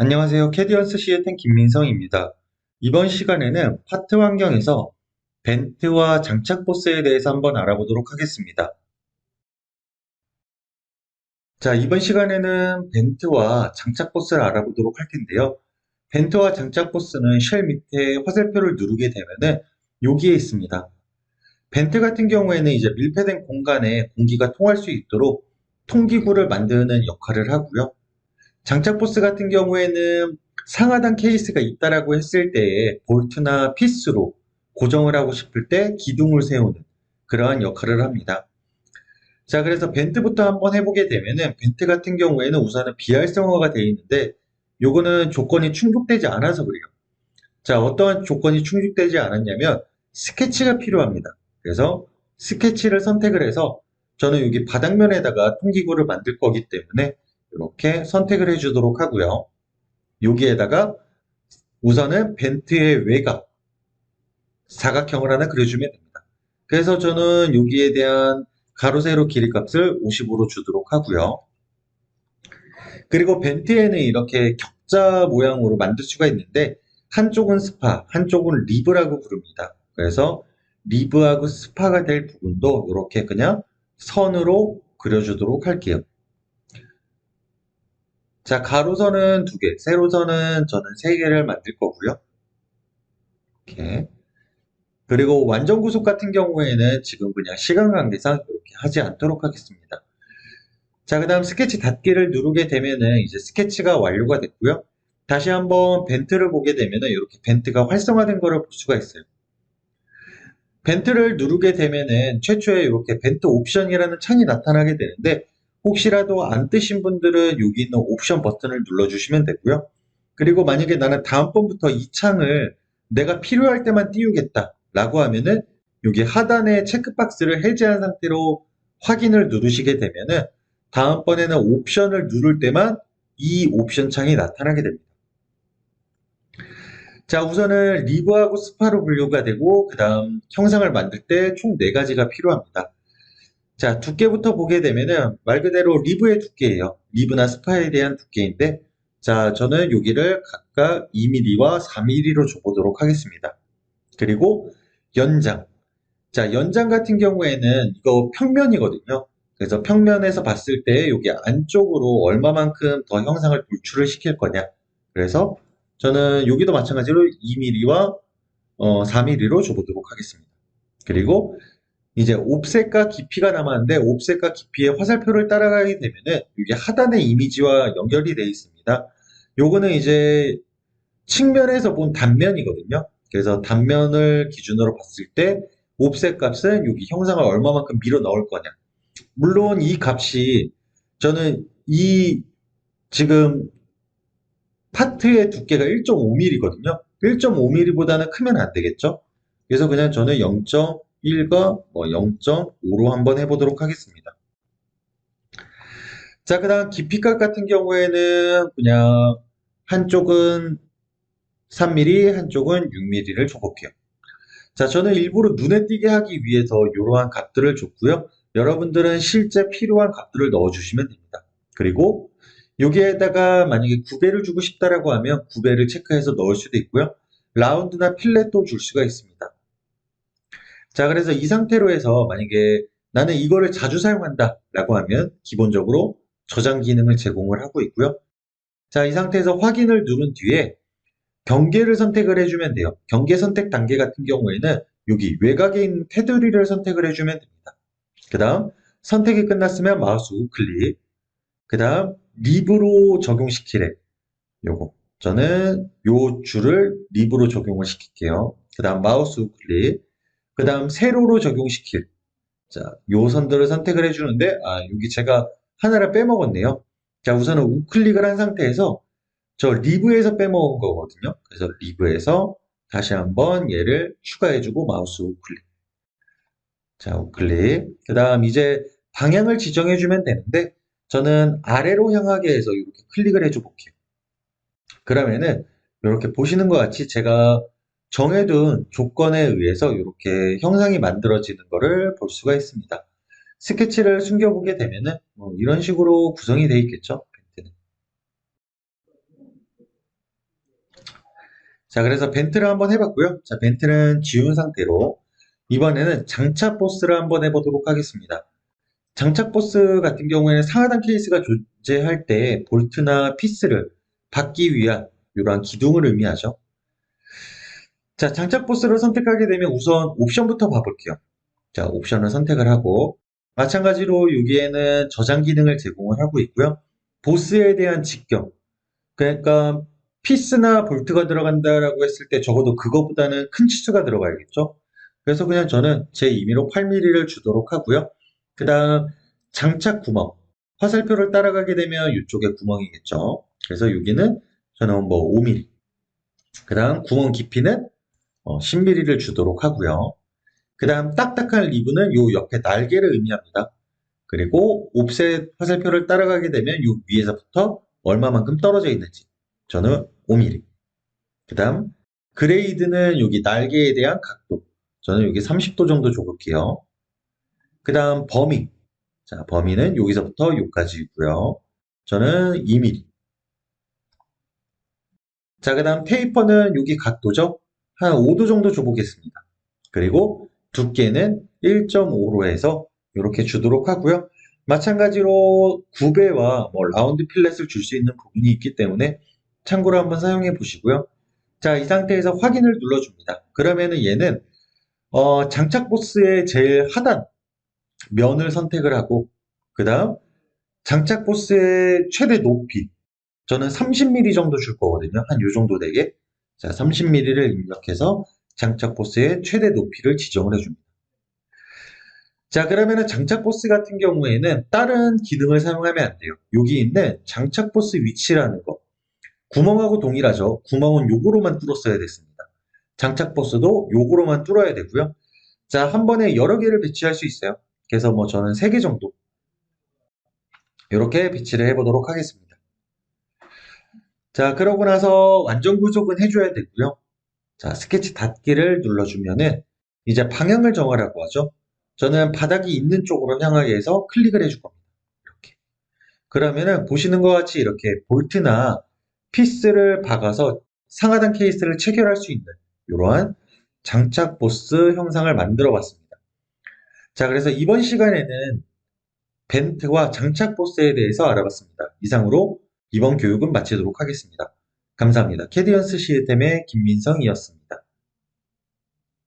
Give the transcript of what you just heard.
안녕하세요. 캐디언스 시에텐 김민성입니다. 이번 시간에는 파트 환경에서 벤트와 장착 보스에 대해서 한번 알아보도록 하겠습니다. 자, 이번 시간에는 벤트와 장착 보스를 알아보도록 할 텐데요. 벤트와 장착 보스는 쉘 밑에 화살표를 누르게 되면은 여기에 있습니다. 벤트 같은 경우에는 이제 밀폐된 공간에 공기가 통할 수 있도록 통기구를 만드는 역할을 하고요. 장착 보스 같은 경우에는 상하단 케이스가 있다라고 했을 때에 볼트나 피스로 고정을 하고 싶을 때 기둥을 세우는 그러한 역할을 합니다. 자, 그래서 벤트부터 한번 해보게 되면은 벤트 같은 경우에는 우선은 비활성화가 되어 있는데 요거는 조건이 충족되지 않아서 그래요. 자, 어떠한 조건이 충족되지 않았냐면 스케치가 필요합니다. 그래서 스케치를 선택을 해서 저는 여기 바닥면에다가 통기구를 만들 거기 때문에 이렇게 선택을 해주도록 하고요. 여기에다가 우선은 벤트의 외곽 사각형을 하나 그려주면 됩니다. 그래서 저는 여기에 대한 가로 세로 길이 값을 50으로 주도록 하고요. 그리고 벤트에는 이렇게 격자 모양으로 만들 수가 있는데 한쪽은 스파, 한쪽은 리브라고 부릅니다. 그래서 리브하고 스파가 될 부분도 이렇게 그냥 선으로 그려주도록 할게요. 자, 가로선은 두 개, 세로선은 저는 세 개를 만들 거고요. 이렇게. 그리고 완전 구속 같은 경우에는 지금 그냥 시간 관계상 이렇게 하지 않도록 하겠습니다. 자, 그 다음 스케치 닫기를 누르게 되면은 이제 스케치가 완료가 됐고요. 다시 한번 벤트를 보게 되면은 이렇게 벤트가 활성화된 거를 볼 수가 있어요. 벤트를 누르게 되면은 최초에 이렇게 벤트 옵션이라는 창이 나타나게 되는데 혹시라도 안 뜨신 분들은 여기 있는 옵션 버튼을 눌러주시면 되고요. 그리고 만약에 나는 다음번부터 이 창을 내가 필요할 때만 띄우겠다 라고 하면은 여기 하단에 체크박스를 해제한 상태로 확인을 누르시게 되면은 다음번에는 옵션을 누를 때만 이 옵션 창이 나타나게 됩니다. 자, 우선은 리브하고 스파로 분류가 되고 그 다음 형상을 만들 때 총 4가지가 필요합니다. 자, 두께부터 보게 되면은 말 그대로 리브의 두께예요. 리브나 스파에 대한 두께인데 자, 저는 여기를 각각 2mm와 4mm로 줘보도록 하겠습니다. 그리고 연장. 자, 연장 같은 경우에는 이거 평면이거든요. 그래서 평면에서 봤을 때 여기 안쪽으로 얼마만큼 더 형상을 돌출을 시킬 거냐. 그래서 저는 여기도 마찬가지로 2mm와 어, 4mm로 줘보도록 하겠습니다. 그리고 이제 옵셋과 깊이가 남았는데 옵셋과 깊이의 화살표를 따라가게 되면은 이게 하단의 이미지와 연결이 되어 있습니다. 요거는 이제 측면에서 본 단면이거든요. 그래서 단면을 기준으로 봤을 때 옵셋 값은 여기 형상을 얼마만큼 밀어 넣을 거냐. 물론 이 값이 저는 이 지금 파트의 두께가 1.5mm거든요. 1.5mm보다는 크면 안 되겠죠? 그래서 그냥 저는 0.1과 뭐 0.5로 한번 해보도록 하겠습니다. 자, 그 다음 깊이값 같은 경우에는 그냥 한쪽은 3mm, 한쪽은 6mm를 줘볼게요. 자, 저는 일부러 눈에 띄게 하기 위해서 이러한 값들을 줬고요. 여러분들은 실제 필요한 값들을 넣어주시면 됩니다. 그리고 여기에다가 만약에 9배를 주고 싶다라고 하면 9배를 체크해서 넣을 수도 있고요. 라운드나 필렛도 줄 수가 있습니다. 자, 그래서 이 상태로 해서 만약에 나는 이거를 자주 사용한다 라고 하면 기본적으로 저장 기능을 제공을 하고 있고요. 자, 이 상태에서 확인을 누른 뒤에 경계를 선택을 해주면 돼요. 경계 선택 단계 같은 경우에는 여기 외곽에 있는 테두리를 선택을 해주면 됩니다. 그 다음 선택이 끝났으면 마우스 우클릭 그 다음 립으로 적용시키래. 요거. 저는 요 줄을 립으로 적용을 시킬게요. 그 다음 마우스 우클릭. 그 다음 세로로 적용시킬. 자, 요 선들을 선택을 해주는데, 아, 여기 제가 하나를 빼먹었네요. 자, 우선은 우클릭을 한 상태에서 저 리브에서 빼먹은 거거든요. 그래서 리브에서 다시 한번 얘를 추가해주고 마우스 우클릭. 자, 우클릭. 그 다음 이제 방향을 지정해주면 되는데, 저는 아래로 향하게 해서 이렇게 클릭을 해줘 볼게요. 그러면은 이렇게 보시는 것 같이 제가 정해둔 조건에 의해서 이렇게 형상이 만들어지는 것을 볼 수가 있습니다. 스케치를 숨겨보게 되면은 뭐 이런 식으로 구성이 되어 있겠죠. 벤트는. 자, 그래서 벤트를 한번 해봤고요. 자, 벤트는 지운 상태로 이번에는 장착 보스를 한번 해보도록 하겠습니다. 장착 보스 같은 경우에는 상하단 케이스가 존재할 때 볼트나 피스를 받기 위한 이러한 기둥을 의미하죠. 자, 장착 보스를 선택하게 되면 우선 옵션부터 봐볼게요. 자, 옵션을 선택을 하고 마찬가지로 여기에는 저장 기능을 제공을 하고 있고요. 보스에 대한 직경. 그러니까 피스나 볼트가 들어간다라고 했을 때 적어도 그거보다는 큰 치수가 들어가야겠죠. 그래서 그냥 저는 제 임의로 8mm를 주도록 하고요. 그 다음 장착 구멍. 화살표를 따라가게 되면 이쪽에 구멍이겠죠. 그래서 여기는 저는 뭐 5mm. 그 다음 구멍 깊이는 10mm를 주도록 하고요. 그 다음 딱딱한 리브는 요 옆에 날개를 의미합니다. 그리고 옵셋 화살표를 따라가게 되면 요 위에서부터 얼마만큼 떨어져 있는지 저는 5mm. 그 다음 그레이드는 여기 날개에 대한 각도 저는 여기 30도 정도 줘볼게요. 그 다음 범위 자 범위는 여기서부터 여기까지고요. 저는 2mm. 자, 그 다음 테이퍼는 여기 각도죠? 한 5도 정도 줘보겠습니다. 그리고 두께는 1.5로 해서 이렇게 주도록 하고요. 마찬가지로 구배와 뭐 라운드 필렛을 줄 수 있는 부분이 있기 때문에 참고로 한번 사용해 보시고요. 자, 이 상태에서 확인을 눌러줍니다. 그러면은 얘는 어, 장착 보스의 제일 하단 면을 선택을 하고 그 다음 장착 보스의 최대 높이 저는 30mm 정도 줄 거거든요. 한 요 정도 되게 자, 30mm를 입력해서 장착 보스의 최대 높이를 지정을 해줍니다. 자, 그러면은 장착 보스 같은 경우에는 다른 기능을 사용하면 안 돼요. 여기 있는 장착 보스 위치라는 거. 구멍하고 동일하죠. 구멍은 요거로만 뚫었어야 됐습니다. 장착 보스도 요거로만 뚫어야 되고요. 자, 한 번에 여러 개를 배치할 수 있어요. 그래서 뭐 저는 3개 정도 이렇게 배치를 해보도록 하겠습니다. 자, 그러고 나서 완전 구속은 해줘야 되고요. 자, 스케치 닫기를 눌러주면은 이제 방향을 정하라고 하죠. 저는 바닥이 있는 쪽으로 향하게 해서 클릭을 해줄 겁니다. 이렇게. 그러면은 보시는 것 같이 이렇게 볼트나 피스를 박아서 상하단 케이스를 체결할 수 있는 이러한 장착 보스 형상을 만들어 봤습니다. 자, 그래서 이번 시간에는 벤트와 장착 보스에 대해서 알아봤습니다. 이상으로 이번 교육은 마치도록 하겠습니다. 감사합니다. 캐디언스 시스템의 김민성이었습니다.